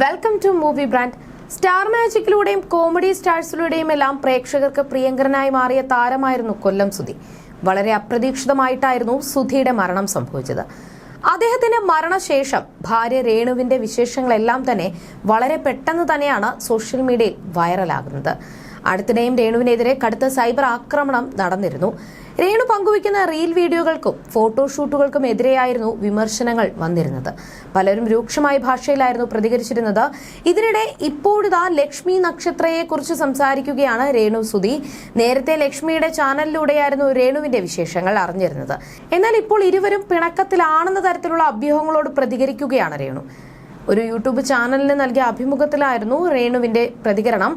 Welcome to movie brand star മാജിക്കിലൂടെയും comedy സ്റ്റാർസിലൂടെയും എല്ലാം പ്രേക്ഷകർക്ക് പ്രിയങ്കരനായി മാറിയ താരമായിരുന്നു കൊല്ലം സുധി. വളരെ അപ്രതീക്ഷിതമായിട്ടായിരുന്നു സുധിയുടെ മരണം സംഭവിച്ചത്. അദ്ദേഹത്തിന്റെ മരണശേഷം ഭാര്യ രേണുവിന്റെ വിശേഷങ്ങളെല്ലാം തന്നെ വളരെ പെട്ടെന്ന് തന്നെയാണ് സോഷ്യൽ മീഡിയയിൽ വൈറലാകുന്നത്. അടുത്തിടെയും രേണുവിനെതിരെ കടുത്ത സൈബർ ആക്രമണം നടന്നിരുന്നു. രേണു പങ്കുവയ്ക്കുന്ന റീൽ വീഡിയോകൾക്കും ഫോട്ടോഷൂട്ടുകൾക്കും എതിരെയായിരുന്നു വിമർശനങ്ങൾ വന്നിരുന്നത്. പലരും രൂക്ഷമായ ഭാഷയിലായിരുന്നു പ്രതികരിച്ചിരുന്നത്. ഇതിനിടെ ഇപ്പോഴിതാ ലക്ഷ്മി നക്ഷത്രയെക്കുറിച്ച് സംസാരിക്കുകയാണ് രേണു സുധി. നേരത്തെ ലക്ഷ്മിയുടെ ചാനലിലൂടെയായിരുന്നു രേണുവിന്റെ വിശേഷങ്ങൾ അറിഞ്ഞിരുന്നത്. എന്നാൽ ഇപ്പോൾ ഇരുവരും പിണക്കത്തിലാണെന്ന തരത്തിലുള്ള അഭ്യൂഹങ്ങളോട് പ്രതികരിക്കുകയാണ് രേണു. ഒരു യൂട്യൂബ് ചാനലിന് നൽകിയ അഭിമുഖത്തിലായിരുന്നു രേണുവിന്റെ പ്രതികരണം.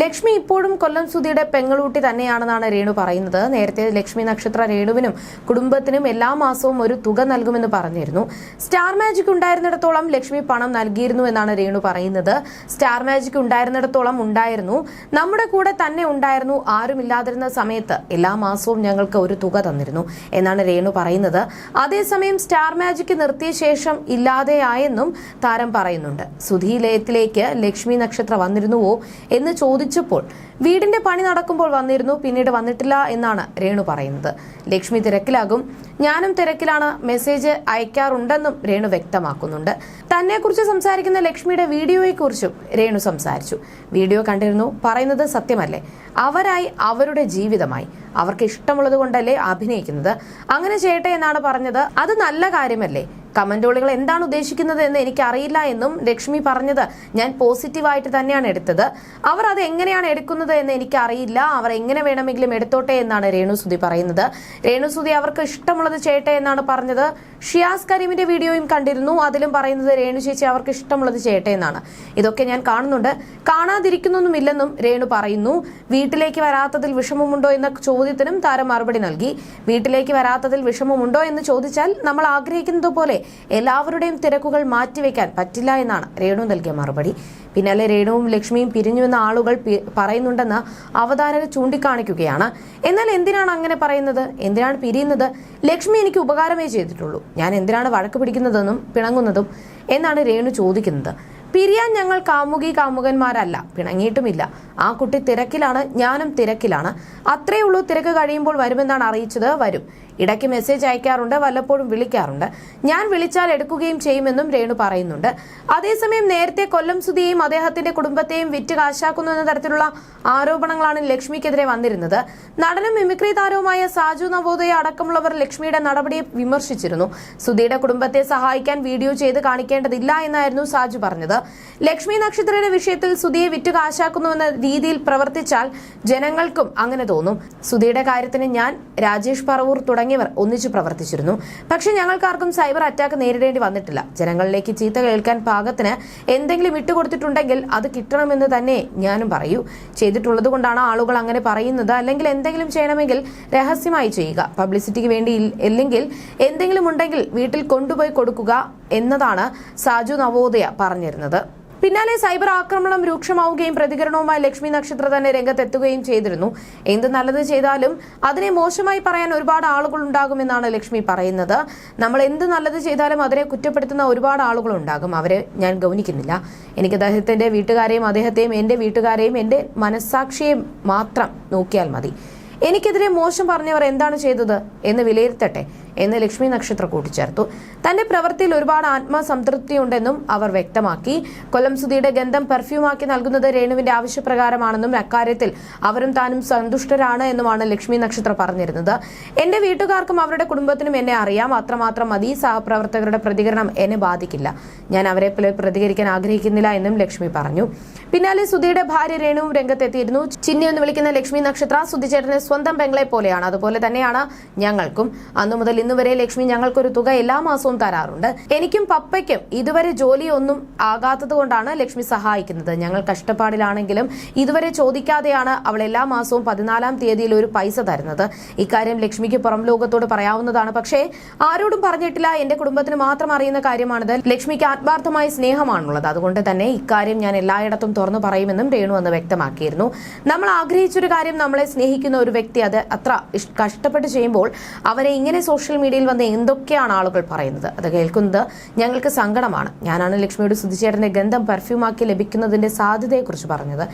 ലക്ഷ്മി ഇപ്പോഴും കൊല്ലം സുധിയുടെ പെങ്ങളൂട്ടി തന്നെയാണെന്നാണ് രേണു പറയുന്നത്. നേരത്തെ ലക്ഷ്മി നക്ഷത്ര രേണുവിനും കുടുംബത്തിനും എല്ലാ മാസവും ഒരു തുക നൽകുമെന്ന് പറഞ്ഞിരുന്നു. സ്റ്റാർ മാജിക് ഉണ്ടായിരുന്നിടത്തോളം ലക്ഷ്മി പണം നൽകിയിരുന്നു എന്നാണ് രേണു പറയുന്നത്. സ്റ്റാർ മാജിക് ഉണ്ടായിരുന്നിടത്തോളം ഉണ്ടായിരുന്നു. നമ്മുടെ കൂടെ തന്നെ ഉണ്ടായിരുന്നു. ആരുമില്ലാതിരുന്ന സമയത്ത് എല്ലാ മാസവും ഞങ്ങൾക്ക് ഒരു തുക തന്നിരുന്നു എന്നാണ് രേണു പറയുന്നത്. അതേസമയം സ്റ്റാർ മാജിക് നിർത്തിയ ശേഷം ഇല്ലാതെയായെന്നും താരം പറയുന്നുണ്ട്. സുധീലയത്തിലേക്ക് ലക്ഷ്മി നക്ഷത്ര വന്നിരുന്നുവോ എന്ന് ചോദിച്ചപ്പോൾ വീടിന്റെ പണി നടക്കുമ്പോൾ വന്നിരുന്നു പിന്നീട് വന്നിട്ടില്ല എന്നാണ് രേണു പറയുന്നത്. ലക്ഷ്മി തിരക്കിലാകും. ഞാനും തിരക്കിലാണ് മെസ്സേജ് അയക്കാറുണ്ടെന്നും രേണു വ്യക്തമാക്കുന്നുണ്ട്. തന്നെക്കുറിച്ച് സംസാരിക്കുന്ന ലക്ഷ്മിയുടെ വീഡിയോയെക്കുറിച്ചും രേണു സംസാരിച്ചു. വീഡിയോ കണ്ടിരുന്നു പറയുന്നത് സത്യമല്ലേ? അവരായി അവരുടെ ജീവിതമായി. അവർക്ക് ഇഷ്ടമുള്ളത് കൊണ്ടല്ലേ അഭിനയിക്കുന്നത്? അങ്ങനെ ചെയ്യട്ടെ എന്നാണ് പറഞ്ഞത്. അത് നല്ല കാര്യമല്ലേ? കമന്റോളുകൾ എന്താണ് ഉദ്ദേശിക്കുന്നത് എന്ന് എനിക്കറിയില്ല എന്നും ലക്ഷ്മി പറഞ്ഞത് ഞാൻ പോസിറ്റീവായിട്ട് തന്നെയാണ് എടുത്തത്. അവർ അത് എങ്ങനെയാണ് എടുക്കുന്നത് എന്ന് എനിക്കറിയില്ല. അവർ എങ്ങനെ വേണമെങ്കിലും എടുത്തോട്ടെ എന്നാണ് രേണുസുതി പറയുന്നത്. രേണുസുതി അവർക്ക് ഇഷ്ടമുള്ളത് ചെയ്യട്ടെ എന്നാണ് പറഞ്ഞത്. ഷിയാസ് കരീമിന്റെ വീഡിയോയും കണ്ടിരുന്നു. അതിലും പറയുന്നത് രേണു ചേച്ചി അവർക്ക് ഇഷ്ടമുള്ളത് ചെയ്യട്ടെ എന്നാണ്. ഇതൊക്കെ ഞാൻ കാണുന്നുണ്ട്. കാണാതിരിക്കുന്നൊന്നുമില്ലെന്നും രേണു പറയുന്നു. വീട്ടിലേക്ക് വരാത്തതിൽ വിഷമമുണ്ടോ എന്ന ചോദ്യത്തിനും താരം മറുപടി നൽകി. വീട്ടിലേക്ക് വരാത്തതിൽ വിഷമമുണ്ടോ എന്ന് ചോദിച്ചാൽ നമ്മൾ ആഗ്രഹിക്കുന്നത് പോലെ എല്ലാവരുടെയും തിരക്കുകൾ മാറ്റിവെക്കാൻ പറ്റില്ല എന്നാണ് രേണു നൽകിയ മറുപടി. പിന്നാലെ രേണുവും ലക്ഷ്മിയും പിരിഞ്ഞുവെന്ന ആളുകൾ പറയുന്നുണ്ടെന്ന് അവതാരക ചൂണ്ടിക്കാണിക്കുകയാണ്. എന്നാൽ എന്തിനാണ് അങ്ങനെ പറയുന്നത്? എന്തിനാണ് പിരിയുന്നത്? ലക്ഷ്മി എനിക്ക് ഉപകാരമേ ചെയ്തിട്ടുള്ളൂ. ഞാൻ എന്തിനാണ് വഴക്ക് പിടിക്കുന്നതെന്നും പിണങ്ങുന്നതും എന്നാണ് രേണു ചോദിക്കുന്നത്. പിരിയാൻ ഞങ്ങൾ കാമുകി കാമുകന്മാരല്ല. പിണങ്ങിയിട്ടുമില്ല. ആ കുട്ടി തിരക്കിലാണ്. ഞാനും തിരക്കിലാണ്. അത്രയേ ഉള്ളൂ തിരക്ക് കഴിയുമ്പോൾ വരുമെന്നാണ് അറിയിച്ചത്. വരും. ഇടയ്ക്ക് മെസ്സേജ് അയക്കാറുണ്ട് വല്ലപ്പോഴും വിളിക്കാറുണ്ട്. ഞാൻ വിളിച്ചാൽ എടുക്കുകയും ചെയ്യുമെന്നും രേണു പറയുന്നുണ്ട്. അതേസമയം നേരത്തെ കൊല്ലം സുധിയെയും അദ്ദേഹത്തിന്റെ കുടുംബത്തെയും വിറ്റ് കാശാക്കുന്നു എന്ന തരത്തിലുള്ള ആരോപണങ്ങളാണ് ലക്ഷ്മിക്കെതിരെ വന്നിരുന്നത്. നടനും മിമിക്രി താരവുമായ സാജു നവോദയ അടക്കമുള്ളവർ ലക്ഷ്മിയുടെ നടപടിയെ വിമർശിച്ചിരുന്നു. സുധിയുടെ കുടുംബത്തെ സഹായിക്കാൻ വീഡിയോ ചെയ്ത് കാണിക്കേണ്ടതില്ല എന്നായിരുന്നു സാജു പറഞ്ഞത്. ലക്ഷ്മി നക്ഷത്രയുടെ വിഷയത്തിൽ സുധിയെ വിറ്റ് കാശാക്കുന്നുവെന്ന രീതിയിൽ പ്രവർത്തിച്ചാൽ ജനങ്ങൾക്കും അങ്ങനെ തോന്നും. സുധിയുടെ കാര്യത്തിന് ഞാൻ രാജേഷ് പറവൂർ തുടങ്ങിയവർ ഒന്നിച്ചു പ്രവർത്തിച്ചിരുന്നു. പക്ഷേ ഞങ്ങൾക്കാർക്കും സൈബർ അറ്റാക്ക് നേരിടേണ്ടി വന്നിട്ടില്ല. ജനങ്ങളിലേക്ക് ചീത്ത കേൾക്കാൻ പാകത്തിന് എന്തെങ്കിലും ഇട്ടുകൊടുത്തിട്ടുണ്ടെങ്കിൽ അത് കിട്ടണമെന്ന് തന്നെ ഞാനും പറയൂ. ചെയ്തിട്ടുള്ളത് കൊണ്ടാണ് ആളുകൾ അങ്ങനെ പറയുന്നത്. അല്ലെങ്കിൽ എന്തെങ്കിലും ചെയ്യണമെങ്കിൽ രഹസ്യമായി ചെയ്യുക. പബ്ലിസിറ്റിക്ക് വേണ്ടി അല്ലെങ്കിൽ എന്തെങ്കിലും ഉണ്ടെങ്കിൽ വീട്ടിൽ കൊണ്ടുപോയി കൊടുക്കുക എന്നതാണ് സാജു നവോദയ പറഞ്ഞിരുന്നത്. പിന്നാലെ സൈബർ ആക്രമണം രൂക്ഷമാവുകയും പ്രതികരണവുമായി ലക്ഷ്മി നക്ഷത്ര തന്നെ രംഗത്തെത്തുകയും ചെയ്തിരുന്നു. എന്ത് നല്ലത് ചെയ്താലും അതിനെ മോശമായി പറയാൻ ഒരുപാട് ആളുകൾ ഉണ്ടാകുമെന്നാണ് ലക്ഷ്മി പറയുന്നത്. നമ്മൾ എന്ത് നല്ലത് ചെയ്താലും അതിനെ കുറ്റപ്പെടുത്തുന്ന ഒരുപാട് ആളുകൾ ഉണ്ടാകും. അവരെ ഞാൻ ഗൗനിക്കുന്നില്ല. എനിക്ക് അദ്ദേഹത്തിന്റെ വീട്ടുകാരെയും അദ്ദേഹത്തെയും എന്റെ വീട്ടുകാരെയും എന്റെ മനസ്സാക്ഷിയെയും മാത്രം നോക്കിയാൽ മതി. എനിക്കെതിരെ മോശം പറഞ്ഞവർ എന്താണ് ചെയ്തത് എന്ന് വിലയിരുത്തട്ടെ? എന്ന് ലക്ഷ്മി നക്ഷത്ര കൂട്ടിച്ചേർത്തു. തന്റെ പ്രവൃത്തിയിൽ ഒരുപാട് ആത്മസംതൃപ്തിയുണ്ടെന്നും അവർ വ്യക്തമാക്കി. കൊല്ലം സുധിയുടെ ഗന്ധം പെർഫ്യൂമാക്കി നൽകുന്നത് രേണുവിന്റെ ആവശ്യപ്രകാരമാണെന്നും അക്കാര്യത്തിൽ അവരും താനും സന്തുഷ്ടരാണ് എന്നുമാണ് ലക്ഷ്മി നക്ഷത്ര പറഞ്ഞിരുന്നത്. എന്റെ വീട്ടുകാർക്കും അവരുടെ കുടുംബത്തിനും എന്നെ അറിയാം. അത്രമാത്രം മതി. സഹപ്രവർത്തകരുടെ പ്രതികരണം എന്നെ ബാധിക്കില്ല. ഞാൻ അവരെ പ്രതികരിക്കാൻ ആഗ്രഹിക്കുന്നില്ല എന്നും ലക്ഷ്മി പറഞ്ഞു. പിന്നാലെ സുധിയുടെ ഭാര്യ രേണുവും രംഗത്തെത്തിയിരുന്നു. ചിന്നി എന്ന് വിളിക്കുന്ന ലക്ഷ്മി നക്ഷത്ര സുധിചേട്ടനെ സ്വന്തം പെങ്ങളെ പോലെയാണ്. അതുപോലെ തന്നെയാണ് ഞങ്ങൾക്കും. അന്നു മുതൽ ഇന്ന് വരെ ലക്ഷ്മി ഞങ്ങൾക്കൊരു തുക എല്ലാ മാസവും തരാറുണ്ട്. എനിക്കും പപ്പയ്ക്കും ഇതുവരെ ജോലിയൊന്നും ആകാത്തത് കൊണ്ടാണ് ലക്ഷ്മി സഹായിക്കുന്നത്. ഞങ്ങൾ കഷ്ടപ്പാടിലാണെങ്കിലും ഇതുവരെ ചോദിക്കാതെയാണ് അവൾ എല്ലാ മാസവും പതിനാലാം തീയതിയിൽ ഒരു പൈസ തരുന്നത്. ഇക്കാര്യം ലക്ഷ്മിക്ക് പുറം ലോകത്തോട് പറയാവുന്നതാണ്. പക്ഷേ ആരോടും പറഞ്ഞിട്ടില്ല. എന്റെ കുടുംബത്തിന് മാത്രം അറിയുന്ന കാര്യമാണിത്. ലക്ഷ്മിക്ക് ആത്മാർത്ഥമായ സ്നേഹമാണുള്ളത്. അതുകൊണ്ട് തന്നെ ഇക്കാര്യം ഞാൻ എല്ലായിടത്തും തുറന്നു പറയുമെന്നും രേണു അന്ന് വ്യക്തമാക്കിയിരുന്നു. നമ്മൾ ആഗ്രഹിച്ചൊരു കാര്യം നമ്മളെ സ്നേഹിക്കുന്ന ഒരു വ്യക്തി അത് അത്ര കഷ്ടപ്പെട്ട് ചെയ്യുമ്പോൾ അവരെ ഇങ്ങനെ സോഷ്യൽ സോഷ്യൽ മീഡിയയിൽ വന്ന് എന്തൊക്കെയാണ് ആളുകൾ പറയുന്നത്? അത് കേൾക്കുന്നത് ഞങ്ങൾക്ക് സങ്കടമാണ്. ഞാനാണ് ലക്ഷ്മിയുടെ സുധിച്ചേട്ടന്റെ ഗന്ധം പെർഫ്യൂമാക്കി ലഭിക്കുന്നതിന്റെ സാധ്യതയെക്കുറിച്ച് പറഞ്ഞത്.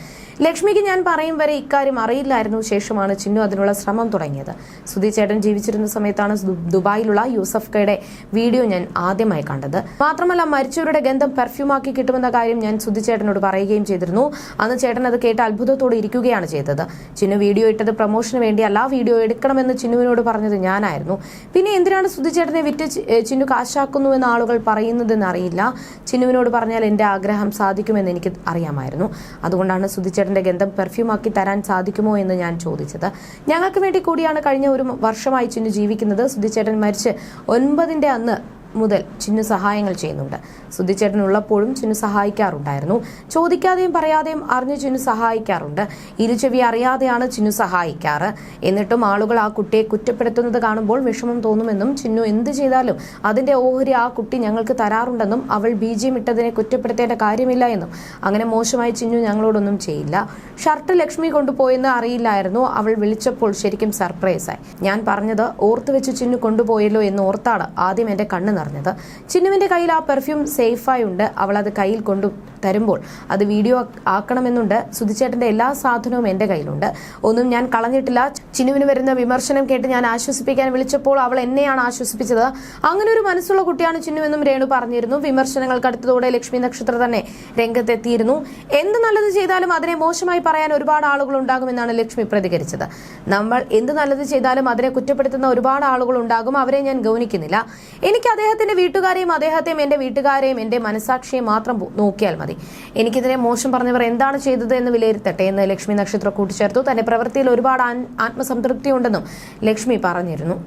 ലക്ഷ്മിക്ക് ഞാൻ പറയും വരെ ഇക്കാര്യം അറിയില്ലായിരുന്നു. ശേഷമാണ് ചിന്നു അതിനുള്ള ശ്രമം തുടങ്ങിയത്. സുധിച്ചേട്ടൻ ജീവിച്ചിരുന്ന സമയത്താണ് ദുബായിലുള്ള യൂസഫ് കയുടെ വീഡിയോ ഞാൻ ആദ്യമായി കണ്ടത്. മാത്രമല്ല മരിച്ചവരുടെ ഗന്ധം പെർഫ്യൂമാക്കി കിട്ടുമെന്ന കാര്യം ഞാൻ സുധിച്ചേട്ടനോട് പറയുകയും ചെയ്തിരുന്നു. അന്ന് ചേട്ടൻ അത് കേട്ട് അത്ഭുതത്തോടെ ഇരിക്കുകയാണ് ചെയ്തത്. ചിന്നു വീഡിയോ ഇട്ടത് പ്രൊമോഷന് വേണ്ടിയല്ല വീഡിയോ എടുക്കണമെന്ന് ചിന്നുവിനോട് പറഞ്ഞത് ഞാനായിരുന്നു. പിന്നെ എന്തിനാണ് സുധിച്ചേട്ടനെ വിറ്റ് ചിന്നു കാശാക്കുന്നു എന്ന് ആളുകൾ പറയുന്നതെന്ന് അറിയില്ല. ചിന്നുവിനോട് പറഞ്ഞാൽ എന്റെ ആഗ്രഹം സാധിക്കുമെന്ന് എനിക്ക് അറിയാമായിരുന്നു. അതുകൊണ്ടാണ് സുധിച്ചേട്ടന്റെ ഗന്ധം പെർഫ്യൂമാക്കി തരാൻ സാധിക്കുമോ എന്ന് ഞാൻ ചോദിച്ചത്. ഞങ്ങൾക്ക് വേണ്ടി കൂടിയാണ് കഴിഞ്ഞ ഒരു വർഷമായി ചിന്നു ജീവിക്കുന്നത്. സുധിച്ചേട്ടൻ മരിച്ച് ഒൻപതിന്റെ അന്ന് മുതൽ ചിന്നു സഹായങ്ങൾ ചെയ്യുന്നുണ്ട്. സുധിച്ചേട്ടൻ ഉള്ളപ്പോഴും ചിന്നു സഹായിക്കാറുണ്ടായിരുന്നു. ചോദിക്കാതെയും പറയാതെയും അറിഞ്ഞ് ചിന്നു സഹായിക്കാറുണ്ട്. ഇരുചെവി അറിയാതെയാണ് ചിന്നു സഹായിക്കാറ്. എന്നിട്ടും ആളുകൾ ആ കുട്ടിയെ കുറ്റപ്പെടുത്തുന്നത് കാണുമ്പോൾ വിഷമം തോന്നുമെന്നും ചിന്നു എന്ത് ചെയ്താലും അതിന്റെ ഓഹരി ആ കുട്ടി ഞങ്ങൾക്ക് തരാറുണ്ടെന്നും അവൾ ബീജിയം ഇട്ടതിനെ കുറ്റപ്പെടുത്തേണ്ട കാര്യമില്ല എന്നും. അങ്ങനെ മോശമായി ചിന്നു ഞങ്ങളോടൊന്നും ചെയ്യില്ല. ഷർട്ട് ലക്ഷ്മി കൊണ്ടുപോയെന്ന് അറിയില്ലായിരുന്നു. അവൾ വിളിച്ചപ്പോൾ ശരിക്കും സർപ്രൈസായി. ഞാൻ പറഞ്ഞത് ഓർത്തു വെച്ച് ചിന്നു കൊണ്ടുപോയല്ലോ എന്ന് ഓർത്താണ് ആദ്യം എന്റെ കണ്ണ് നിറഞ്ഞത് ചിന്നുവിന്റെ കയ്യിൽ ആ പെർഫ്യൂം സേഫായി ഉണ്ട്. അവൾ അത് കയ്യിൽ കൊണ്ടു തരുമ്പോൾ അത് വീഡിയോ ആക്കണമെന്നുണ്ട്. സുധിച്ചേട്ടന്റെ എല്ലാ സാധനവും എന്റെ കയ്യിലുണ്ട്. ഒന്നും ഞാൻ കളഞ്ഞിട്ടില്ല. ചിന്നുവിന് വരുന്ന വിമർശനം കേട്ട് ഞാൻ ആശ്വസിപ്പിക്കാൻ വിളിച്ചപ്പോൾ അവൾ എന്നെയാണ് ആശ്വസിപ്പിച്ചത്. അങ്ങനെ ഒരു മനസ്സുള്ള കുട്ടിയാണ് ചിന്നുവെന്നും രേണു പറഞ്ഞിരുന്നു. വിമർശനങ്ങൾക്ക് അടുത്തതോടെ ലക്ഷ്മി നക്ഷത്ര തന്നെ രംഗത്തെത്തിയിരുന്നു. എന്ത് നല്ലത് ചെയ്താലും അതിനെ മോശമായി പറയാൻ ഒരുപാട് ആളുകൾ ഉണ്ടാകുമെന്നാണ് ലക്ഷ്മി പ്രതികരിച്ചത്. നമ്മൾ എന്ത് നല്ലത് ചെയ്താലും അതിനെ കുറ്റപ്പെടുത്തുന്ന ഒരുപാട് ആളുകൾ ഉണ്ടാകും. അവരെ ഞാൻ ഗൗനിക്കുന്നില്ല. എനിക്ക് അദ്ദേഹത്തിന്റെ വീട്ടുകാരെയും അദ്ദേഹത്തെയും എന്റെ വീട്ടുകാരെയും എന്റെ മനസാക്ഷിയെ മാത്രം നോക്കിയാൽ മതി. എനിക്കിതിനെ മോശം പറഞ്ഞവർ എന്താണ് ചെയ്തത് എന്ന് വിലയിരുത്തട്ടെ എന്ന് ലക്ഷ്മി നക്ഷത്ര കൂട്ടിച്ചേർത്തു. തന്റെ പ്രവൃത്തിയിൽ ഒരുപാട് ആത്മസംതൃപ്തി ഉണ്ടെന്നും ലക്ഷ്മി പറഞ്ഞിരുന്നു.